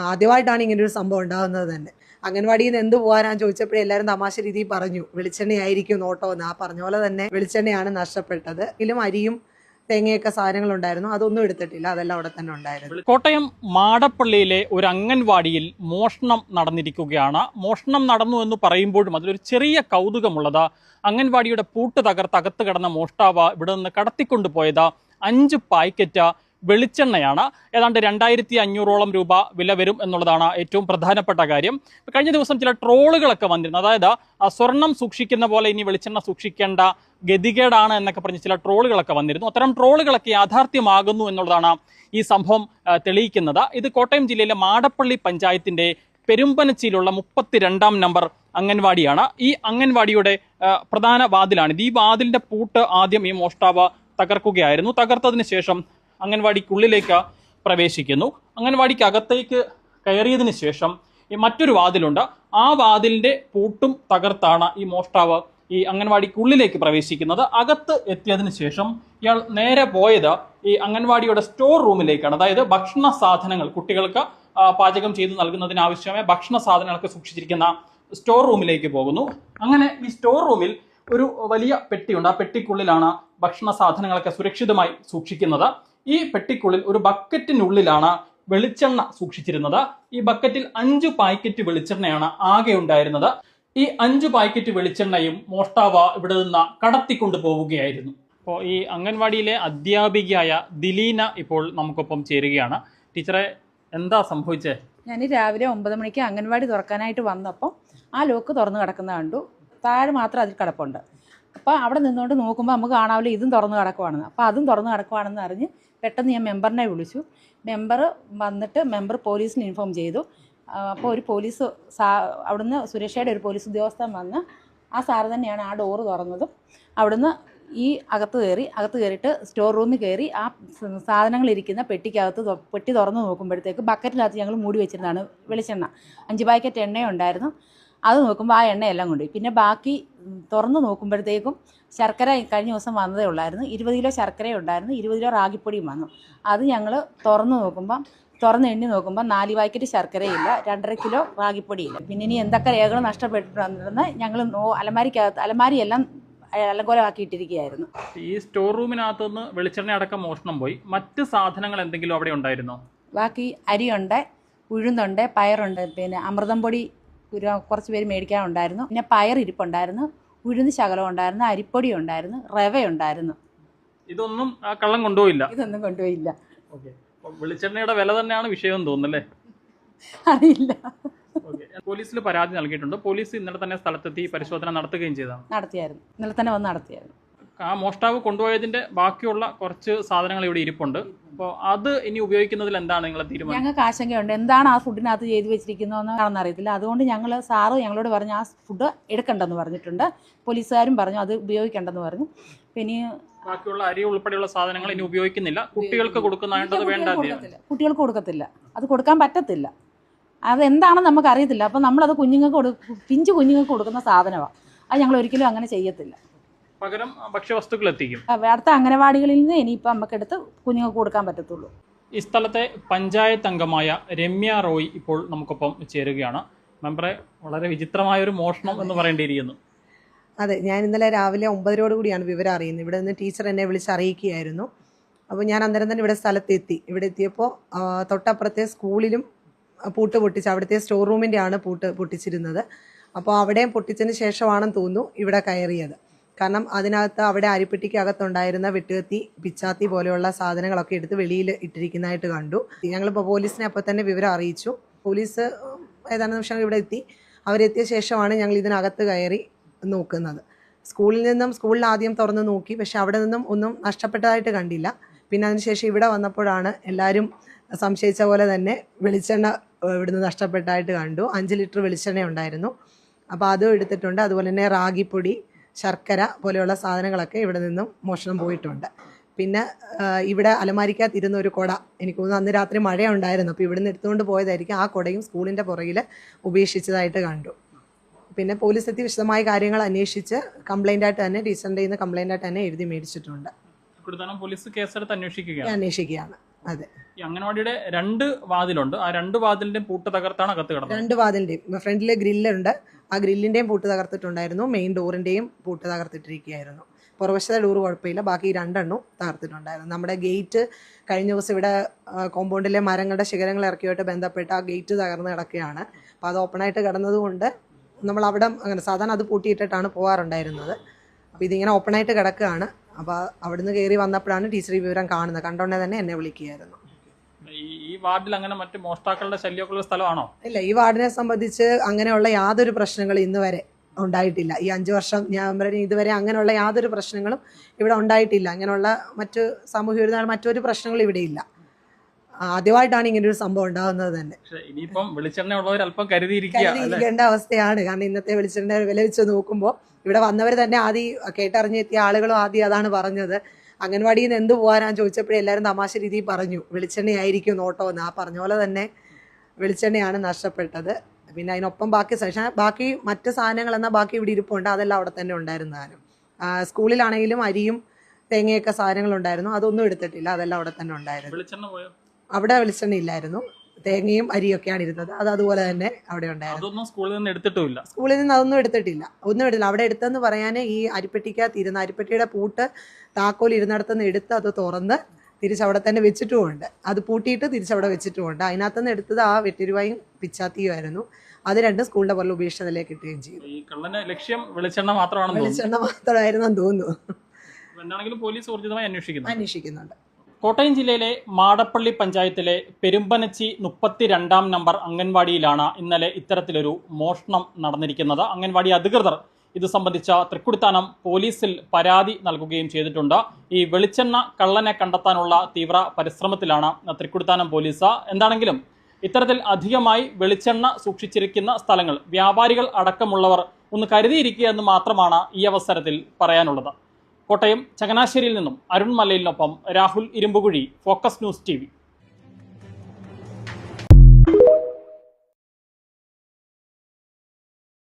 ആദ്യമായിട്ടാണ് ഇങ്ങനെ ഒരു സംഭവം ഉണ്ടാകുന്നത് തന്നെ. അംഗൻവാടിയിൽ നിന്ന് എന്ത് പോകാനാന്ന് ചോദിച്ചപ്പോഴേ എല്ലാവരും തമാശ രീതിയിൽ പറഞ്ഞു വെളിച്ചെണ്ണയായിരിക്കും നോട്ടോ എന്ന്. ആ പറഞ്ഞ പോലെ തന്നെ വെളിച്ചെണ്ണയാണ് നഷ്ടപ്പെട്ടത്. എങ്കിലും അരിയും തേങ്ങയൊക്കെ സാധനങ്ങൾ ഉണ്ടായിരുന്നു അതൊന്നും എടുത്തിട്ടില്ല. അതെല്ലാം അവിടെ തന്നെ ഉണ്ടായിരുന്നു. കോട്ടയം മാടപ്പള്ളിയിലെ ഒരു അംഗൻവാടിയിൽ മോഷണം നടന്നിരിക്കുകയാണ്. മോഷണം നടന്നു എന്ന് പറയുമ്പോഴും അതിലൊരു ചെറിയ കൗതുകമുള്ളത്. അംഗൻവാടിയുടെ പൂട്ട് തകർത്ത് അകത്ത് കിടന്ന മോഷ്ടാവ ഇവിടെ നിന്ന് കടത്തിക്കൊണ്ടുപോയത്. അഞ്ച് പാക്കറ്റ് വെളിച്ചെണ്ണയാണ്. ഏതാണ്ട് രണ്ടായിരത്തി അഞ്ഞൂറോളം രൂപ വില വരും എന്നുള്ളതാണ് ഏറ്റവും പ്രധാനപ്പെട്ട കാര്യം. കഴിഞ്ഞ ദിവസം ചില ട്രോളുകളൊക്കെ വന്നിരുന്നു. അതായത് സ്വർണം സൂക്ഷിക്കുന്ന പോലെ ഇനി വെളിച്ചെണ്ണ സൂക്ഷിക്കേണ്ട ഗതികേടാണ് എന്നൊക്കെ പറഞ്ഞ് ചില ട്രോളുകളൊക്കെ വന്നിരുന്നു. അത്തരം ട്രോളുകളൊക്കെ യാഥാർത്ഥ്യമാകുന്നു എന്നുള്ളതാണ് ഈ സംഭവം തെളിയിക്കുന്നത്. ഇത് കോട്ടയം ജില്ലയിലെ മാടപ്പള്ളി പഞ്ചായത്തിന്റെ പെരുമ്പനച്ചിയിലുള്ള മുപ്പത്തിരണ്ടാം നമ്പർ അംഗൻവാടിയാണ്. ഈ അംഗൻവാടിയുടെ പ്രധാന വാതിലാണിത് ഈ വാതിലിന്റെ പൂട്ട് ആദ്യം ഈ മോഷ്ടാവ് തകർക്കുകയായിരുന്നു. തകർത്തതിന് ശേഷം അംഗൻവാടിക്കുള്ളിലേക്ക് പ്രവേശിക്കുന്നു. അംഗൻവാടിക്ക് അകത്തേക്ക് കയറിയതിന് ശേഷം ഈ മറ്റൊരു വാതിലുണ്ട്. ആ വാതിലിന്റെ പൂട്ടും തകർത്താണ് ഈ മോഷ്ടാവ് ഈ അംഗൻവാടിക്കുള്ളിലേക്ക് പ്രവേശിക്കുന്നത്. അകത്ത് എത്തിയതിന് ശേഷം ഇയാൾ നേരെ പോയത് ഈ അംഗൻവാടിയുടെ സ്റ്റോർ റൂമിലേക്കാണ് അതായത് ഭക്ഷണ സാധനങ്ങൾ കുട്ടികൾക്ക് പാചകം ചെയ്ത് നൽകുന്നതിന് ആവശ്യമായ ഭക്ഷണ സാധനങ്ങളൊക്കെ സൂക്ഷിച്ചിരിക്കുന്ന സ്റ്റോർ റൂമിലേക്ക് പോകുന്നു. അങ്ങനെ ഈ സ്റ്റോർ റൂമിൽ ഒരു വലിയ പെട്ടിയുണ്ട്. ആ പെട്ടിക്കുള്ളിലാണ് ഭക്ഷണ സാധനങ്ങളൊക്കെ സുരക്ഷിതമായി സൂക്ഷിക്കുന്നത്. ഈ പെട്ടിക്കുള്ളിൽ ഒരു ബക്കറ്റിനുള്ളിലാണ് വെളിച്ചെണ്ണ സൂക്ഷിച്ചിരുന്നത്. ഈ ബക്കറ്റിൽ അഞ്ചു പാക്കറ്റ് വെളിച്ചെണ്ണയാണ് ആകെ ഉണ്ടായിരുന്നത്. ഈ അഞ്ചു പാക്കറ്റ് വെളിച്ചെണ്ണയും മോഷ്ടാവ ഇവിടെ നിന്ന് കടത്തിക്കൊണ്ടു പോവുകയായിരുന്നു. അപ്പോൾ ഈ അംഗൻവാടിയിലെ അധ്യാപികയായ ദിലീന ഇപ്പോൾ നമുക്കൊപ്പം ചേരുകയാണ്. ടീച്ചറെ എന്താ സംഭവിച്ചേ? ഞാൻ രാവിലെ ഒമ്പത് മണിക്ക് അംഗൻവാടി തുറക്കാനായിട്ട് വന്നപ്പോൾ ആ ലോക്ക് തുറന്നു കിടക്കുന്ന കണ്ടു. താഴെ മാത്രം അതിൽ കിടപ്പുണ്ട്. അപ്പോൾ അവിടെ നിന്നുകൊണ്ട് നോക്കുമ്പോൾ നമുക്ക് കാണാമല്ലോ ഇതും തുറന്നു കിടക്കുവാണെന്ന്. അപ്പോൾ അതും തുറന്ന് കിടക്കുവാണെന്ന് അറിഞ്ഞ് പെട്ടെന്ന് ഞാൻ മെമ്പറിനെ വിളിച്ചു. മെമ്പർ വന്നിട്ട് മെമ്പർ പോലീസിന് ഇൻഫോം ചെയ്തു. അപ്പോൾ ഒരു പോലീസ് സാ അവിടുന്ന് സുരക്ഷയുടെ ഒരു പോലീസ് ഉദ്യോഗസ്ഥൻ വന്ന് ആ സാറ് തന്നെയാണ് ആ ഡോറ് തുറന്നതും. അവിടുന്ന് ഈ അകത്ത് കയറി അകത്ത് കയറിയിട്ട് സ്റ്റോർ റൂമിൽ കയറി ആ സാധനങ്ങൾ ഇരിക്കുന്ന പെട്ടിക്കകത്ത് പെട്ടി തുറന്ന് നോക്കുമ്പോഴത്തേക്ക് ബക്കറ്റിനകത്ത് ഞങ്ങൾ മൂടി വെച്ചിരുന്നതാണ് വെളിച്ചെണ്ണ. അഞ്ച് പാക്കറ്റ് എണ്ണ ഉണ്ടായിരുന്നു അത് നോക്കുമ്പോൾ ആ എണ്ണയെല്ലാം കൊണ്ടുപോയി. പിന്നെ ബാക്കി തുറന്നു നോക്കുമ്പോഴത്തേക്കും ശർക്കര കഴിഞ്ഞ ദിവസം വന്നതേ ഉള്ളായിരുന്നു. ഇരുപത് കിലോ ശർക്കര ഉണ്ടായിരുന്നു. ഇരുപത് കിലോ റാഗിപ്പൊടിയും വന്നു. അത് ഞങ്ങൾ തുറന്ന് നോക്കുമ്പം തുറന്ന് എണ്ണി നോക്കുമ്പോൾ നാല് പാക്കറ്റ് ശർക്കരയില്ല രണ്ടര കിലോ റാഗിപ്പൊടിയില്ല. പിന്നെ ഇനി എന്തൊക്കെ രേഖകൾ നഷ്ടപ്പെട്ടിട്ടുണ്ടെന്ന് ഞങ്ങൾ അലമാരിക്കകത്ത് അലമാരിയെല്ലാം അലങ്കോലമാക്കിയിട്ടിരിക്കുകയായിരുന്നു. ഈ സ്റ്റോർ റൂമിനകത്ത് നിന്ന് വെളിച്ചെണ്ണ അടക്കം മോഷണം പോയി. മറ്റ് സാധനങ്ങൾ എന്തെങ്കിലും അവിടെ ഉണ്ടായിരുന്നോ? ബാക്കി അരിയുണ്ട് ഉഴുന്നുണ്ട് പയറുണ്ട് പിന്നെ അമൃതം പൊടി ഒരു കുറച്ച് പേര് മേടിക്കാനുണ്ടായിരുന്നു. പിന്നെ പയർ ഇരിപ്പുണ്ടായിരുന്നു ഉഴുന്ന് ശകലം ഉണ്ടായിരുന്നു അരിപ്പൊടി ഉണ്ടായിരുന്നു റവ ഉണ്ടായിരുന്നു. ഇതൊന്നും ആ കള്ളം കൊണ്ടുപോയില്ല. ഇതൊന്നും കൊണ്ടുപോയില്ല. വെളിച്ചെണ്ണയുടെ വില തന്നെയാണ് വിഷയം തോന്നുന്നല്ലേ? അറിയില്ല. പോലീസിൽ പരാതി നൽകിയിട്ടുണ്ട്. പോലീസ് ഇന്നലെ തന്നെ സ്ഥലത്തെത്തി പരിശോധന നടത്തുകയും ചെയ്തതാണ് നടത്തിയായിരുന്നു. ഇന്നലെ തന്നെ വന്ന് നടത്തിയായിരുന്നു. ആ മോഷ്ടാവ് കൊണ്ടുപോയതിന്റെ ബാക്കിയുള്ള കുറച്ച് സാധനങ്ങൾ ഇവിടെ ഇരിപ്പുണ്ട്. അപ്പോൾ അത് ഇനി ഉപയോഗിക്കുന്നതിൽ എന്താണ് നിങ്ങളെ തീരുമാനം? ഞങ്ങൾക്ക് ആശങ്കയുണ്ട്. എന്താണ് ആ ഫുഡിനകത്ത് ചെയ്തു വെച്ചിരിക്കുന്നതെന്ന് അറിയത്തില്ല അതുകൊണ്ട് ഞങ്ങൾ സാറ് ഞങ്ങളോട് പറഞ്ഞു ആ ഫുഡ് എടുക്കണ്ടെന്ന് പറഞ്ഞിട്ടുണ്ട്. പോലീസുകാരും പറഞ്ഞു അത് ഉപയോഗിക്കേണ്ടെന്ന് പറഞ്ഞു. പിന്നെ ബാക്കിയുള്ള അരി ഉൾപ്പെടെയുള്ള സാധനങ്ങൾ ഇനി ഉപയോഗിക്കുന്നില്ല. കുട്ടികൾക്ക് കൊടുക്കുന്നതായിട്ട് വേണ്ട കുട്ടികൾക്ക് കൊടുക്കത്തില്ല. കുട്ടികൾക്ക് കൊടുക്കത്തില്ല. അത് കൊടുക്കാൻ പറ്റത്തില്ല. അത് എന്താണെന്ന് നമുക്ക് അറിയത്തില്ല അപ്പം നമ്മളത് കുഞ്ഞുങ്ങൾക്ക് കൊടു പിഞ്ചു കുഞ്ഞുങ്ങൾക്ക് കൊടുക്കുന്ന സാധനമാണ് അത് ഞങ്ങൾ ഒരിക്കലും അങ്ങനെ ചെയ്യത്തില്ല. പകരം ഭക്ഷ്യവസ്തുക്കൾ എത്തിക്കും അടുത്ത അംഗനവാടികളിൽ നിന്ന് ഇനിയിപ്പോൾ നമുക്കെടുത്ത് കുഞ്ഞുങ്ങൾക്ക് കൊടുക്കാൻ പറ്റത്തുള്ളൂ. ഈ സ്ഥലത്തെ പഞ്ചായത്ത് അംഗമായ രമ്യ റോയ് ഇപ്പോൾ നമുക്കൊപ്പം ചേരുകയാണ്. മെമ്പറെ വളരെ വിചിത്രമായ ഒരു മോഷണം എന്ന് പറയേണ്ടിയിരിക്കുന്നു. അതെ ഞാൻ ഇന്നലെ രാവിലെ ഒമ്പതരോട് കൂടിയാണ് വിവരം അറിയുന്നത്. ഇവിടെ നിന്ന് ടീച്ചർ എന്നെ വിളിച്ച് അറിയിക്കുകയായിരുന്നു. അപ്പോൾ ഞാൻ അന്നേരം തന്നെ ഇവിടെ സ്ഥലത്തെത്തി. ഇവിടെ എത്തിയപ്പോൾ തൊട്ടപ്പുറത്തെ സ്കൂളിലും പൂട്ട് പൊട്ടിച്ച് അവിടുത്തെ സ്റ്റോർ റൂമിന്റെ ആണ് പൂട്ട് പൊട്ടിച്ചിരുന്നത്. അപ്പോൾ അവിടെയും പൊട്ടിച്ചതിന് ശേഷമാണെന്ന് തോന്നുന്നു ഇവിടെ കയറിയത്. കാരണം അതിനകത്ത് അവിടെ അരിപ്പെട്ടിക്ക് അകത്തുണ്ടായിരുന്ന വെട്ടുകത്തി പിച്ചാത്തി പോലെയുള്ള സാധനങ്ങളൊക്കെ എടുത്ത് വെളിയിൽ ഇട്ടിരിക്കുന്നതായിട്ട് കണ്ടു. ഞങ്ങളിപ്പോൾ പോലീസിനെ അപ്പോൾ തന്നെ വിവരം അറിയിച്ചു. പോലീസ് ഏതാനും നിമിഷങ്ങൾ ഇവിടെ എത്തി. അവരെത്തിയ ശേഷമാണ് ഞങ്ങൾ ഇതിനകത്ത് കയറി നോക്കുന്നത്. സ്കൂളിൽ നിന്നും സ്കൂളിൽ ആദ്യം തുറന്ന് നോക്കി. പക്ഷെ അവിടെ നിന്നും ഒന്നും നഷ്ടപ്പെട്ടതായിട്ട് കണ്ടില്ല. പിന്നെ അതിനുശേഷം ഇവിടെ വന്നപ്പോഴാണ് എല്ലാവരും സംശയിച്ച പോലെ തന്നെ വെളിച്ചെണ്ണ ഇവിടുന്ന് നഷ്ടപ്പെട്ടതായിട്ട് കണ്ടു. അഞ്ച് ലിറ്റർ വെളിച്ചെണ്ണ ഉണ്ടായിരുന്നു. അപ്പോൾ അതും എടുത്തിട്ടുണ്ട്. അതുപോലെ തന്നെ റാഗിപ്പൊടി ശർക്കര പോലെയുള്ള സാധനങ്ങളൊക്കെ ഇവിടെ നിന്നും മോഷണം പോയിട്ടുണ്ട്. പിന്നെ ഇവിടെ അലമാരിക്കകത്തിരുന്ന ഒരു കുട. എനിക്ക് തോന്നുന്നു അന്ന് രാത്രി മഴ ഉണ്ടായിരുന്നു അപ്പോൾ ഇവിടുന്ന് എടുത്തുകൊണ്ട് പോയതായിരിക്കും. ആ കുടയും സ്കൂളിന്റെ പുറകിൽ ഉപേക്ഷിച്ചതായിട്ട് കണ്ടു. പിന്നെ പോലീസ് എത്തി വിശദമായ കാര്യങ്ങൾ അന്വേഷിച്ച് കംപ്ലൈന്റ് ആയിട്ട് തന്നെ ടീച്ചറിന്റെ നിന്ന് കംപ്ലൈന്റ് ആയിട്ട് തന്നെ എഴുതി മേടിച്ചിട്ടുണ്ട്. പോലീസ് കേസെടുത്ത് അന്വേഷിക്കുകയാണ്. അന്വേഷിക്കുകയാണ്. അതെ. ഈ അംഗൻവാടിയുടെ രണ്ട് വാതിലുണ്ട്. ആ രണ്ട് വാതിലിന്റെയും പൂട്ട് തകർത്താണ് അകത്ത് കിടന്നത്. രണ്ട് വാതിലിന്റെയും. ഫ്രണ്ടിൽ ഗ്രില്ലുണ്ട്. ആ ഗ്രില്ലിന്റെയും പൂട്ട് തകർത്തിട്ടുണ്ടായിരുന്നു മെയിൻ ഡോറിന്റെയും പൂട്ട് തകർത്തിട്ടിരിക്കുകയായിരുന്നു. പുറവശത്തെ ഡോറ് കുഴപ്പമില്ല ബാക്കി രണ്ടെണ്ണവും തകർത്തിട്ടുണ്ടായിരുന്നു. നമ്മുടെ ഗേറ്റ് കഴിഞ്ഞ ദിവസം ഇവിടെ കോമ്പൗണ്ടിലെ മരങ്ങളുടെ ശിഖരങ്ങൾ ഇറക്കിയുമായിട്ട് ബന്ധപ്പെട്ട് ആ ഗേറ്റ് തകർന്ന് കിടക്കുകയാണ്. അപ്പോൾ അത് ഓപ്പണായിട്ട് കിടന്നതുകൊണ്ട് നമ്മൾ അവിടെ അങ്ങനെ സാധാരണ അത് പൂട്ടിയിട്ടിട്ടാണ് പോകാറുണ്ടായിരുന്നത് അപ്പോൾ ഇതിങ്ങനെ ഓപ്പണായിട്ട് കിടക്കുകയാണ്. അപ്പോൾ അവിടുന്ന് കയറി വന്നപ്പോഴാണ് ടീച്ചർ ഈ വിവരം കാണുന്നത്. കണ്ടോണ്ടേ തന്നെ എന്നെ വിളിക്കുകയായിരുന്നു. ഈ ഈ വാർഡിൽ അങ്ങനെ മറ്റ് മോഷ്ടാക്കളുടെ ശല്യമൊക്കെ ഉള്ള സ്ഥലമാണോ? ഇല്ല ഈ വാർഡിനെ സംബന്ധിച്ച് അങ്ങനെയുള്ള യാതൊരു പ്രശ്നങ്ങളും ഇന്ന് വരെ ഉണ്ടായിട്ടില്ല. ഈ അഞ്ച് വർഷം ഞാൻ പറഞ്ഞ ഇതുവരെ അങ്ങനെയുള്ള യാതൊരു പ്രശ്നങ്ങളും ഇവിടെ ഉണ്ടായിട്ടില്ല. അങ്ങനെയുള്ള മറ്റ് സാമൂഹ്യ വിരുദ്ധ മറ്റൊരു പ്രശ്നങ്ങളും ഇവിടെ ഇല്ല. ആദ്യമായിട്ടാണ് ഇങ്ങനെ ഒരു സംഭവം ഉണ്ടാകുന്നത് തന്നെ. പക്ഷെ ഇനിയിപ്പം വെളിച്ചെണ്ണ ഉള്ളവർ അല്പം കരുതിയിരിക്കുക അല്ലെ? കരുതിയിരിക്കേണ്ട അവസ്ഥയാണ്. കാരണം ഇന്നത്തെ വെളിച്ചെണ്ണ വില വെച്ച് നോക്കുമ്പോൾ ഇവിടെ വന്നവർ തന്നെ ആദ്യം കേട്ടറിഞ്ഞെത്തിയ ആളുകളും ആദ്യം അതാണ് പറഞ്ഞത്. അംഗൻവാടിയിൽ നിന്ന് എന്ത് പോകാനാന്ന് ചോദിച്ചപ്പോഴേ എല്ലാവരും തമാശ രീതിയിൽ പറഞ്ഞു വെളിച്ചെണ്ണയായിരിക്കും നോട്ടോ എന്ന് ആ പറഞ്ഞ പോലെ തന്നെ വെളിച്ചെണ്ണയാണ് നഷ്ടപ്പെട്ടത്. പിന്നെ അതിനൊപ്പം ബാക്കി പക്ഷേ ബാക്കി മറ്റ് സാധനങ്ങൾ എന്നാൽ ബാക്കി ഇവിടെ ഇരിപ്പുണ്ട് അതെല്ലാം അവിടെ തന്നെ ഉണ്ടായിരുന്നാലും സ്കൂളിലാണെങ്കിലും അരിയും തേങ്ങയൊക്കെ സാധനങ്ങളുണ്ടായിരുന്നു അതൊന്നും എടുത്തിട്ടില്ല അതെല്ലാം അവിടെ തന്നെ ഉണ്ടായിരുന്നു. അവിടെ വെളിച്ചെണ്ണ ഇല്ലായിരുന്നു. തേങ്ങയും അരിയൊക്കെയാണ് ഇരുന്നത്. അത് അതുപോലെ തന്നെ അവിടെ ഉണ്ടായിരുന്നു സ്കൂളിൽ നിന്ന് എടുത്തിട്ടില്ല സ്കൂളിൽ നിന്ന് അതൊന്നും എടുത്തിട്ടില്ല. ഒന്നും എടുത്തില്ല. അവിടെ എടുത്തെന്ന് പറയാൻ ഈ അരിപ്പെട്ടിക്കകത്ത് ഇരുന്ന അരിപ്പെട്ടിയുടെ പൂട്ട് താക്കോൽ ഇരുന്നിടത്തുനിന്ന് എടുത്ത് അത് തുറന്ന് തിരിച്ചവിടെ തന്നെ വെച്ചിട്ടുമുണ്ട്. അത് പൂട്ടിയിട്ട് തിരിച്ചവിടെ വെച്ചിട്ടുമുണ്ട്. അതിനകത്തുനിന്ന് എടുത്തത് ആ വെട്ടിരുവായും പിച്ചാത്തിയുമായിരുന്നു അത് രണ്ടും സ്കൂളിന്റെ പുറകിൽ ഉപേക്ഷിച്ചതിലേക്ക് കിട്ടുകയും ചെയ്തു. ഈ കള്ളന്റെ ലക്ഷ്യം വെളിച്ചെണ്ണ മാത്രമാണ് വെളിച്ചെണ്ണ മാത്രമായിരുന്നു തോന്നുന്നു. പോലീസ് ഊർജിതമായി അന്വേഷിക്കുന്നുണ്ട്. കോട്ടയം ജില്ലയിലെ മാടപ്പള്ളി പഞ്ചായത്തിലെ പെരുമ്പനച്ചി മുപ്പത്തിരണ്ടാം നമ്പർ അംഗൻവാടിയിലാണ് ഇന്നലെ ഇത്തരത്തിലൊരു മോഷണം നടന്നിരിക്കുന്നത്. അംഗൻവാടി അധികൃതർ ഇത് സംബന്ധിച്ച തൃക്കുടിത്താനം പോലീസിൽ പരാതി നൽകുകയും ചെയ്തിട്ടുണ്ട്. ഈ വെളിച്ചെണ്ണ കള്ളനെ കണ്ടെത്താനുള്ള തീവ്ര പരിശ്രമത്തിലാണ് തൃക്കുടിത്താനം പോലീസ്. എന്താണെങ്കിലും ഇത്തരത്തിൽ അധികമായി വെളിച്ചെണ്ണ സൂക്ഷിച്ചിരിക്കുന്ന സ്ഥലങ്ങൾ വ്യാപാരികൾ അടക്കമുള്ളവർ ഒന്ന് കരുതിയിരിക്കുക എന്ന് മാത്രമാണ് ഈ അവസരത്തിൽ പറയാനുള്ളത്. കോട്ടയം ചങ്ങനാശ്ശേരിയിൽ നിന്നും Arun മലയിലിനൊപ്പം Rahul Irumpukuzhi focus news T